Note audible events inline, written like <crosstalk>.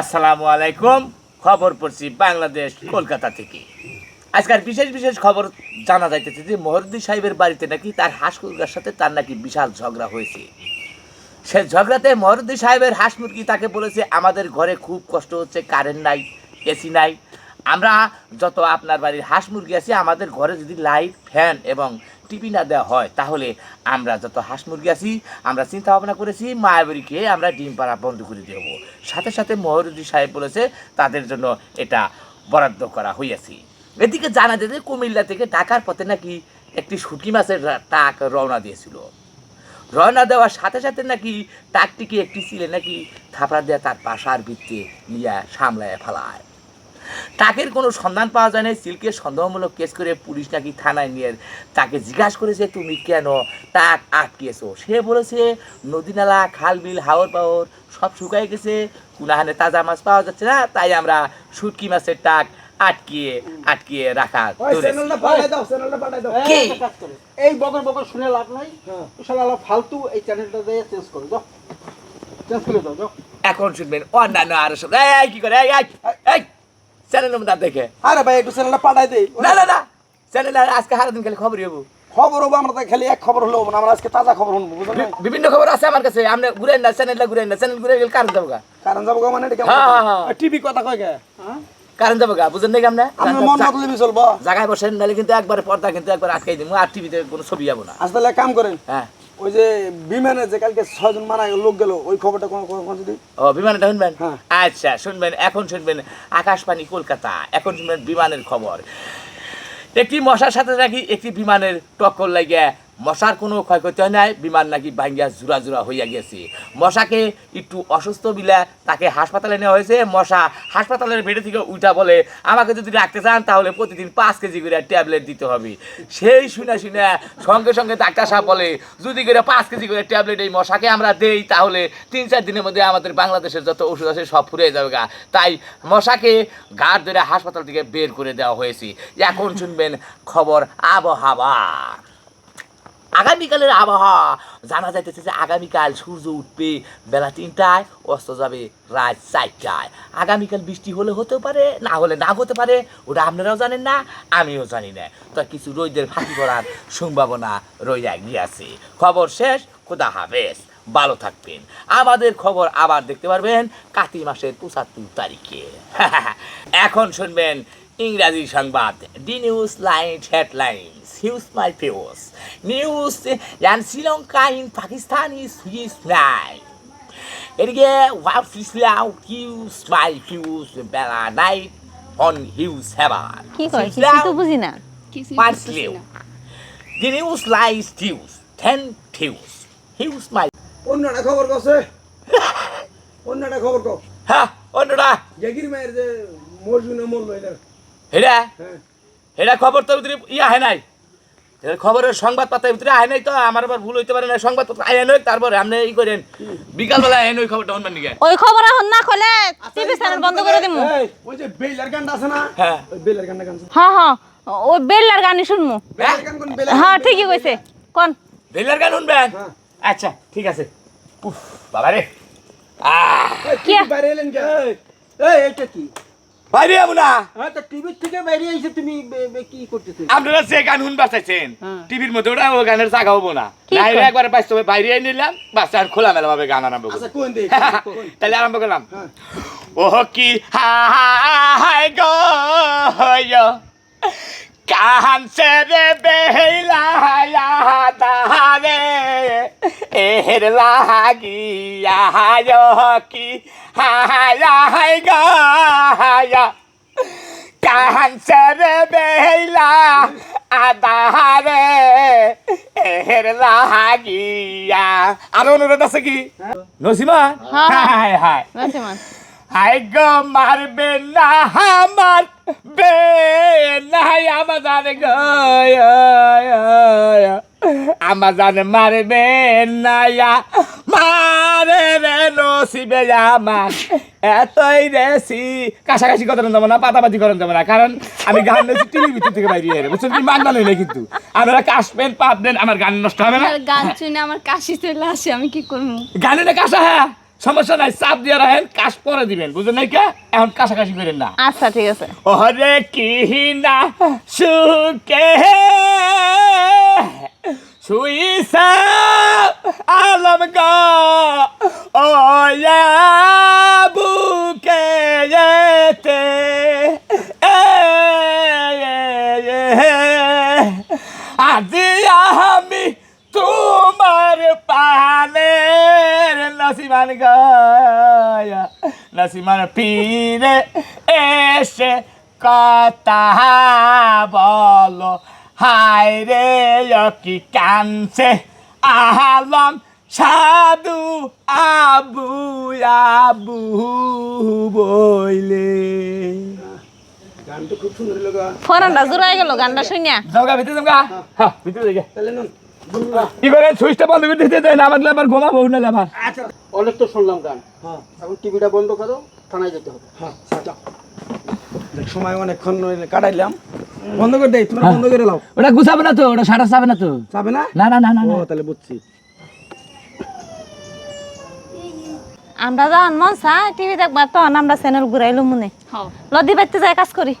আসসালামু আলাইকুম। খবর পড়ছি বাংলাদেশ, কলকাতা থেকে। আজকাল বিশেষ বিশেষ খবর জানা যাইতেছে যে, মহরুদ্দিন সাহেবের বাড়িতে নাকি তার হাঁস মুরগার সাথে তার নাকি বিশাল ঝগড়া হয়েছে। সে ঝগড়াতে মহরুদ্দিন সাহেবের হাঁস মুরগি তাকে বলেছে, আমাদের ঘরে খুব কষ্ট হচ্ছে, কারেন্ট নাই, এসি নাই। আমরা যত আপনার বাড়ির হাঁস মুরগি আছে, আমাদের ঘরে যদি লাইট, ফ্যান এবং টিভি না দেওয়া হয়, তাহলে আমরা যত হাঁস মুরগি আছি, আমরা চিন্তা ভাবনা করেছি মায়াবরীকে আমরা ডিম পাড়া বন্ধ করে দেব। সাথে সাথে মহরুদ্দিন সাহেব বলেছে, তাদের জন্য এটা বরাদ্দ করা হইয়াছি। এদিকে জানা যায় যে কুমিল্লা থেকে ঢাকার পথে নাকি একটি শুটকি মাছের টাক রওনা দিয়েছিল। রওনা দেওয়ার সাথে সাথে নাকি টাকটিকে একটি ছিলে নাকি থাপড়া দেয়া তার বাসার ভিত্তি নিয়ে সামলায় ফেলায়। টাকের কোনো সন্ধান পাওয়া যায় না সিল্কের সন্দেহমূলক কেস করে পুলিশ নাকি থানায় নিয়ে তাকে জিজ্ঞাসা করেছে তুমি কেন টাক আটকিয়েছো সে বলেছে নদী নালা খাল বিল হাওর পাওর সব শুকাই গেছে। কুনাহানে তাজা মাছ পাওয়া যাচ্ছে না তাই আমরা শুটকি মাছের টাক আটকিয়ে আটকিয়ে রাখা দাও দাও। কে? এই বকর বকর শুনে লাভ নাই। হ্যাঁ। শালা ফালতু এই চ্যানেলটা দিয়ে চেঞ্জ করো যাও চেঞ্জ করে দাও এখন শুনবেন অন্যান্য আরও সব এই, কি করে? এই চ্যানেলের মধ্যে দেখে। আরে ভাই একটু চ্যানেলটা পাঠাই দেই। না না না। চ্যানেলে আজকে সারাদিন খালি খবরই হব খবর হব আমরা খালি এক খবর হলো না আমরা আজকে তাজা খবর শুনব বিভিন্ন খবর আছে আমার কাছে আপনি ঘুরেন না চ্যানেলটা ঘুরেন না চ্যানেল ঘুরে গেলে কারণ যাব কারণ যাব মানে এটা হ্যাঁ, হ্যাঁ, হ্যাঁ। টিভি কথা কয় গে কারণ যাব গা বুঝেন নাকি আমরা মন লিবি চলবো। জায়গায় বসেন নাহলে কিন্তু একবার পর্দা কিন্তু একবার আটকাই দিব আর টিভিতে কোনো ছবি যাব না। আজ তাহলে কাম করেন হ্যাঁ। ওই যে বিমানে যে কালকে ছয়জন মারা লোক গেল ওই খবরটা কোন কোন যদি ও বিমানটা শুনবেন হ্যাঁ। আচ্ছা শুনবেন এখন শুনবেন আকাশবাণী কলকাতা এখন শুনবেন বিমানের খবর একটি মশার সাথে নাকি একটি বিমানের টক্কর লাগে মশার কোনো ক্ষয়ক্ষতি হয় নাই, বিমান নাকি ভাঙ্গিয়া জোড়া জোড়া হইয়া গেছে মশাকে একটু অসুস্থ বিলা তাকে হাসপাতালে নেওয়া হয়েছে মশা হাসপাতালের বেডে থেকে উঠা বলে আমাকে যদি রাখতে চান, তাহলে প্রতিদিন পাঁচ কেজি করে ট্যাবলেট দিতে হবে। সেই শুনে শুনে সঙ্গে সঙ্গে ডাক্তার সাহেব বলে, যদি করে পাঁচ কেজি করে ট্যাবলেট এই মশাকে আমরা দেই, তাহলে তিন চার দিনের মধ্যে আমাদের বাংলাদেশের যত ওষুধ আছে সব ফুরিয়ে যাবে গা। তাই মশাকে গাড় ধরে হাসপাতাল থেকে বের করে দেওয়া হয়েছে। এখন শুনবেন খবর আবহাওয়া আগামীকালের আবহাওয়া। জানা যাইতেছে যে আগামীকাল সূর্য উঠবে বেলা তিনটায়, অস্ত যাবে রাত চারটায়। আগামীকাল বৃষ্টি হলে হতেও পারে, না হলে না হতে পারে, ওটা আপনারাও জানেন না, আমিও জানি না। তো কিছু রোদের ফাঁকি করার সম্ভাবনা রইয়া গিয়াছে। খবর শেষ, খোদা হাফেজ, ভালো থাকবেন। আমাদের খবর আবার দেখতে পারবেন কাতি মাসের পঁচাত্তর তারিখে। <laughs> এখন শুনবেন ইংরাজি সংবাদ, the news line, headlines, huge my fuse news and Sri Lanka in Pakistan is huge নাই এদিকে হোয়াট ফিসলাও হিউজ মাই ফিউজ বেলা নাইট অন হিউজ হেভার কি কিছু তো বুঝি না। পাঁচলেও দি নিউজ লাইস টিউজ টেন টিউজ হিউজ মাই অন্যটা খবর কছে অন্যটা খবর কো হ্যাঁ অন্যটা। জাগির মায়ের যে মরজুনে মরলো এটা। হেরা হ্যাঁ। এটা খবর তো ইয়ে আহে নাই? খবরের সংবাদ পাতার ভিতরে আহে নাই তো আমার আবার ভুল হইতে পারে না সংবাদ সংবাদপত্র আহে নয় তারপরে আপনি ই করেন। বিকালবেলা আহে নই খবরটা শুনবেন নিকে ওই খবর এখন না খোলে টিভি চ্যানেল বন্ধ করে দিমু। ওই যে বেলার গানটা আছে না? হ্যাঁ। ওই বেলার গানটা গান হ্যাঁ হ্যাঁ ওই বেল্লার গানই শুনমু। বেলার গান কোন? বেলার হ্যাঁ ঠিকই কইছে। কোন? বেলার গান শুনবেন? হ্যাঁ। আচ্ছা ঠিক আছে। উফ বাবা রে আহ কে? বাইরে এলেন কে? এই। এই এটা কি? বাইরে যাব না। হ্যাঁ তো টিভির থেকে বাইরে এসে তুমি কি করতেছো? আপনারা যে গান শুনবা চাইছেন হ্যাঁ। টিভির মধ্যে ওটা ও গানের জায়গা হব না। কি নাইলে কয়? একবার বাইরে এনে নিলাম বাস আর খোলামেলা ভাবে গান আরম্ভ আচ্ছা কোন দে <laughs> তাহলে আরম্ভ করলাম। হ্যাঁ। ও কি হাই গো কাহান সে রে বেহিলা দারে এর লাগিয়া কি হাই গো কাহান সে রে বেহিলা আদারে এর লাগিয়া আরও অনুরোধ আছে কি? নসিমা হ্যাঁ, হ্যাঁ। হাই গো মারবে না আমার বে নাই আমাজান গো আমাজান মারবে না মারে রে নসিবে আমার এতই রেসি কাছাকাছি করেন যাব না পাতাপাতি করেন যাব না কারণ আমি গান নিয়েছি টিভির ভিতর থেকে বাইরে এর বুঝছেন? কি মান নই না কিন্তু। আপনারা কাশবেন পাববেন আমার গান নষ্ট হবে না? গান শুনে আমার কাশি চলে আসে আমি কি করব? গানে না কাশা হ্যাঁ। সমস্যা নাই চাপ দিয়ে রাখেন কাজ পরে দিবেন বুঝলেন নাই কে? এখন কাছাকাছি করেন না। আচ্ছা ঠিক আছে। ওরে কি না সুকে সুইসা আলম গা বুকে যেতে আজি আমি তোমার পানের নাসিমান গায়া নাসিমান পীরে এসে কথা বলো হায় রে কি কানছে আলম সাধু আবু আবু বইলে। গানটা খুব সুন্দর লোক ফোনটা জোড়াই গেল গানটা শুনিয়া। যাওগা ভিতরে হ্যাঁ ভিতরে নুন কি করে? সুইচটা বন্ধ করে দিতে দেয় না আমাদের আবার ঘুমাবো না আবার আচ্ছা অনেক তো শুনলাম গান। হ্যাঁ এখন টিভিটা বন্ধ করো থানায় যেতে হবে। হ্যাঁ দেখ সময় অনেকক্ষণ কাটাইলাম। বন্ধ করে দেই তোমরা বন্ধ করে লাও ওটা গুছাবে না তো ওটা সারা চাবে না তো। চাবে না? না না না না তাহলে বুঝছি। আমরা যখন মন চাই টিভি দেখবার তখন আমরা চ্যানেল ঘুরাইলো মনে লদি বাইতে যায় কাজ করি।